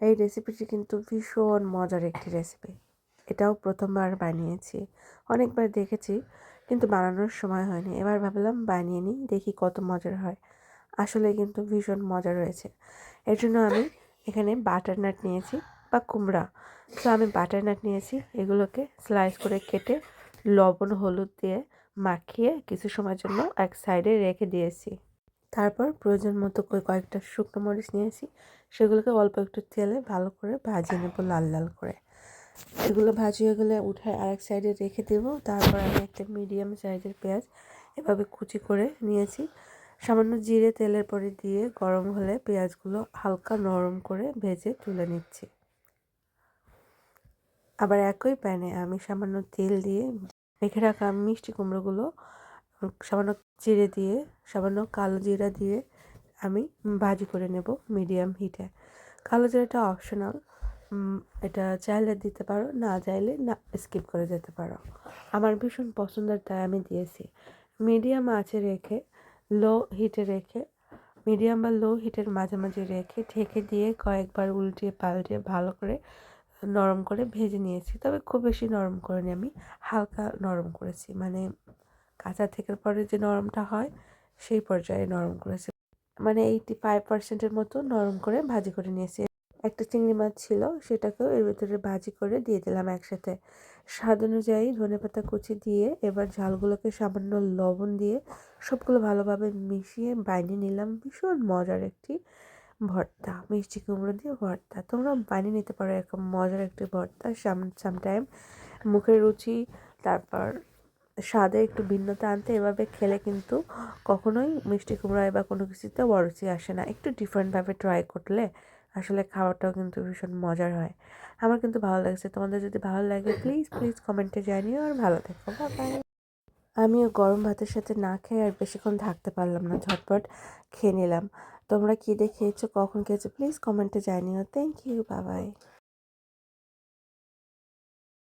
এই রেসিপিটি কিন্তু ভীষণ মজার একটি রেসিপি এটাও প্রথমবার বানিয়েছি। অনেকবার দেখেছি, কিন্তু বানানোর সময় হয়নি। এবার ভাবলাম বানিয়ে নিই, দেখি কত মজার হয়। আসলে কিন্তু ভীষণ মজা রয়েছে। এর জন্য আমি এখানে বাটার নাট নিয়েছি বা কুমড়া। তো আমি বাটার নাট নিয়েছি, এগুলোকে স্লাইস করে কেটে লবণ, হলুদ দিয়ে মাখিয়ে কিছু সময়ের জন্য এক সাইডে রেখে দিয়েছি। তারপর প্রয়োজন মতো কয়েকটা শুকনো মরিচ নিয়েছি সেগুলোকে অল্প একটু তেলে ভালো করে ভাজিয়ে নেব লাল লাল করে। এগুলো ভাজিয়ে গেলে উঠে আরেক সাইডে রেখে দেব। তারপর আমি একটা মিডিয়াম সাইজের পেঁয়াজ এভাবে কুচি করে নিয়েছি। সামান্য জিরে তেলের পরে দিয়ে গরম হলে পেঁয়াজগুলো হালকা নরম করে ভেজে তুলে নিচ্ছি। আবার একই প্যানে আমি সামান্য তেল দিয়ে রেখে রাখা মিষ্টি কুমড়োগুলো সামান্য চিড়ে দিয়ে, সামান্য কালো জিরা দিয়ে আমি ভাজি করে নেব মিডিয়াম হিটে কালো জিরাটা অপশনাল এটা চাইলে দিতে পারো, না চাইলে না স্কিপ করে যেতে পারো। আমার ভীষণ পছন্দের তাই আমি দিয়েছি। মিডিয়াম আঁচে রেখে লো হিটে রেখে, মিডিয়াম বা লো হিটের মাঝামাঝি রেখে ঢেকে দিয়ে কয়েকবার উল্টিয়ে পাল্টিয়ে ভালো করে নরম করে ভেজে নিয়েছি। তবে খুব বেশি নরম করিনি আমি, হালকা নরম করেছি। মানে কাঁচা থেকে পরে যে নরমটা হয়, সেই পর্যায়ে নরম করেছি। মানে এইটি ফাইভ পার্সেন্টের মতো নরম করে ভাজি করে নিয়েছি। একটা চিংড়ি মাছ ছিল, সেটাকেও এর ভিতরে ভাজি করে দিয়ে দিলাম একসাথে। স্বাদ অনুযায়ী ধনে পাতা কুচি দিয়ে এবার ঝালগুলোকে সামান্য লবণ দিয়ে সবগুলো ভালোভাবে মিশিয়ে বানিয়ে নিলাম ভীষণ মজার একটি ভর্তা, মিষ্টি কুমড়ো দিয়ে ভর্তা। তোমরা বানিয়ে নিতে পারো এরকম মজার একটি ভর্তা সাম সামটাইম মুখের রুচি, তারপর স্বাদে একটু ভিন্নতা আনতে এভাবে খেলে কিন্তু কখনোই মিষ্টি কুমড়ায় বা কোনো কিছুতে অরুচি আসে না। একটু ডিফারেন্টভাবে ট্রাই করলে আসলে খাওয়াটাও কিন্তু ভীষণ মজার হয়। আমার কিন্তু ভালো লাগছে। তোমাদের যদি ভালো লাগে প্লিজ প্লিজ কমেন্টে জানিও আর ভালো থেকো। আমিও গরম ভাতের সাথে না খেয়ে আর বেশিক্ষণ থাকতে পারলাম না। ঝটপট খেয়ে নিলাম। তোমরা কী দিয়ে খেয়েছো, কখন খেয়েছো প্লিজ কমেন্টে জানিও। থ্যাংক ইউ বাবাই